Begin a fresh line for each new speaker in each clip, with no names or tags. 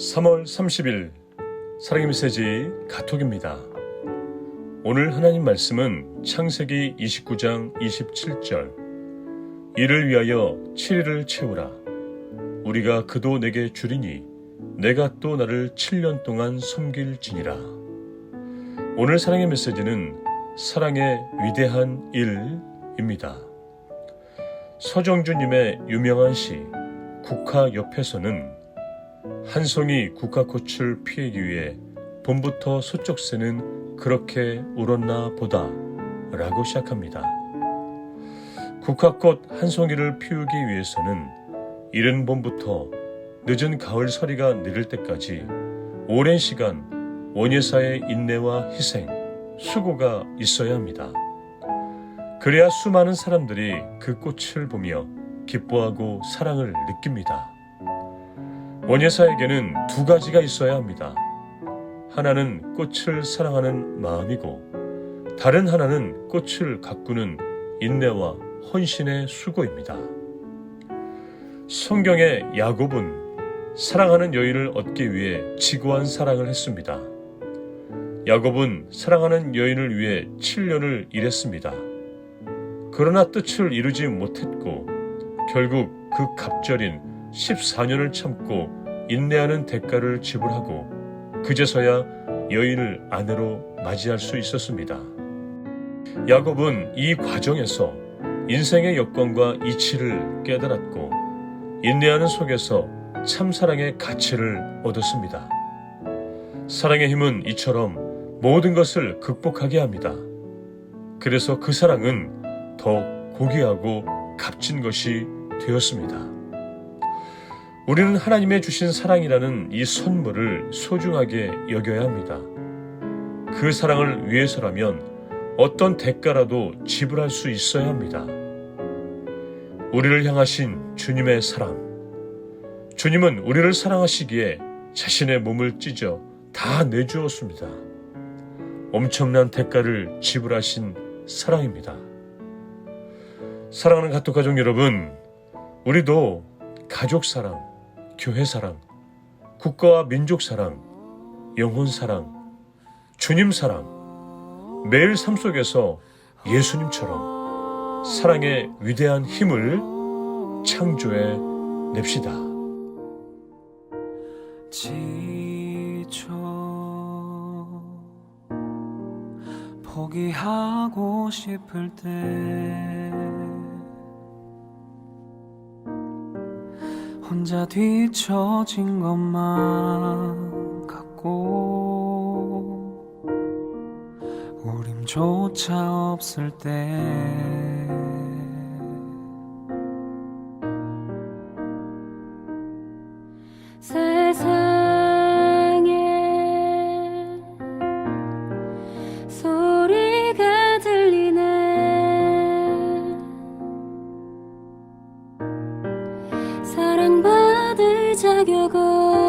3월 30일 사랑의 메시지 가톡입니다. 오늘 하나님 말씀은 창세기 29장 27절 이를 위하여 7일을 채우라 우리가 그도 내게 주리니 내가 또 나를 7년 동안 섬길지니라 오늘 사랑의 메시지는 사랑의 위대한 일입니다. 서정주님의 유명한 시 국화 옆에서는 한 송이 국화꽃을 피하기 위해 봄부터 소쩍새는 그렇게 울었나 보다 라고 시작합니다. 국화꽃 한 송이를 피우기 위해서는 이른 봄부터 늦은 가을 서리가 내릴 때까지 오랜 시간 원예사의 인내와 희생, 수고가 있어야 합니다. 그래야 수많은 사람들이 그 꽃을 보며 기뻐하고 사랑을 느낍니다. 원예사에게는 두 가지가 있어야 합니다. 하나는 꽃을 사랑하는 마음이고, 다른 하나는 꽃을 가꾸는 인내와 헌신의 수고입니다. 성경의 야곱은 사랑하는 여인을 얻기 위해 지고한 사랑을 했습니다. 야곱은 사랑하는 여인을 위해 7년을 일했습니다. 그러나 뜻을 이루지 못했고, 결국 그 갑절인 14년을 참고 인내하는 대가를 지불하고 그제서야 여인을 아내로 맞이할 수 있었습니다. 야곱은 이 과정에서 인생의 여건과 이치를 깨달았고 인내하는 속에서 참사랑의 가치를 얻었습니다. 사랑의 힘은 이처럼 모든 것을 극복하게 합니다. 그래서 그 사랑은 더 고귀하고 값진 것이 되었습니다. 우리는 하나님의 주신 사랑이라는 이 선물을 소중하게 여겨야 합니다. 그 사랑을 위해서라면 어떤 대가라도 지불할 수 있어야 합니다. 우리를 향하신 주님의 사랑. 주님은 우리를 사랑하시기에 자신의 몸을 찢어 다 내주었습니다. 엄청난 대가를 지불하신 사랑입니다. 사랑하는 가족 가족 여러분, 우리도 가족 사랑, 교회 사랑, 국가와 민족 사랑, 영혼 사랑, 주님 사랑, 매일 삶 속에서 예수님처럼 사랑의 위대한 힘을 창조해 냅시다.
지쳐 포기하고 싶을 때 혼자 뒤처진 것만 같고 우림조차 없을 때
사랑받을 자격 없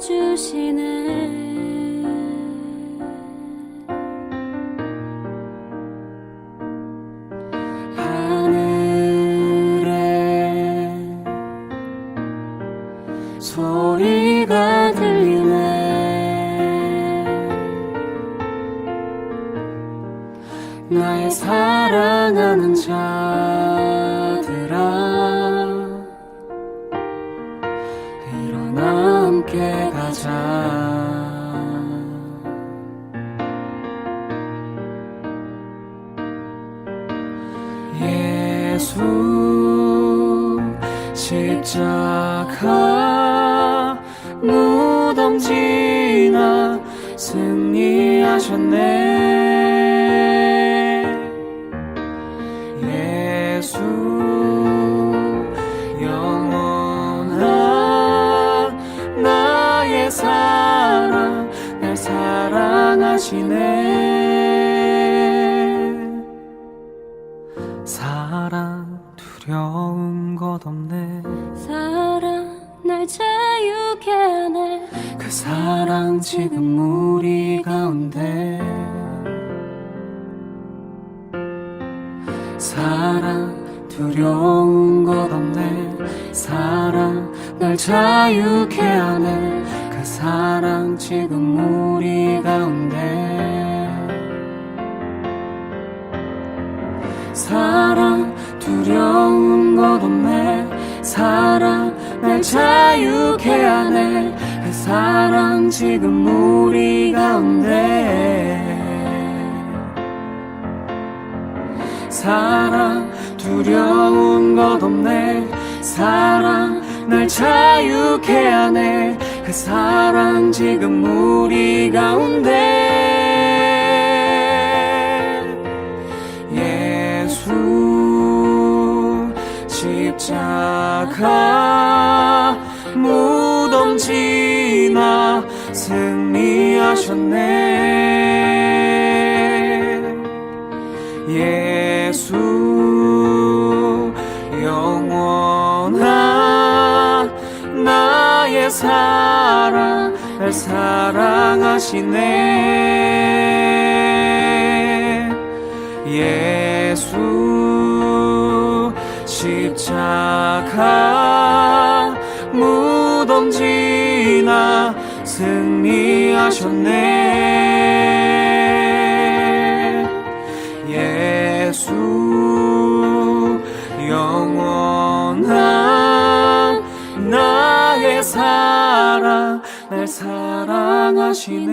주시네
하늘에 소리가 들리네. 나의 사랑하는 자들아 일어나 함께 가자. 예수 십자가 무덤 지나 승리하셨네 사랑하시네 사랑 두려움 것 없네.
사랑 날 자유케 하네.
그 사랑 지금 우리 가운데. 사랑 두려운 것 없네. 사랑 날 자유케 하네. 그 사랑 지금 우리 가운데. 사랑 두려운 것 없네. 사랑 날 자유케 하네. 그 사랑 지금 우리 가운데. 사랑 두려운 것 없네. 사랑 날 자유케 하네 그 사랑 지금 우리 가운데. 예수 십자가 무덤 지나 승리하셨네. 예 날 사랑하시네. 예수 십자가 무덤 지나 승리하셨네. 예수 영원한 나의 날 사랑하시네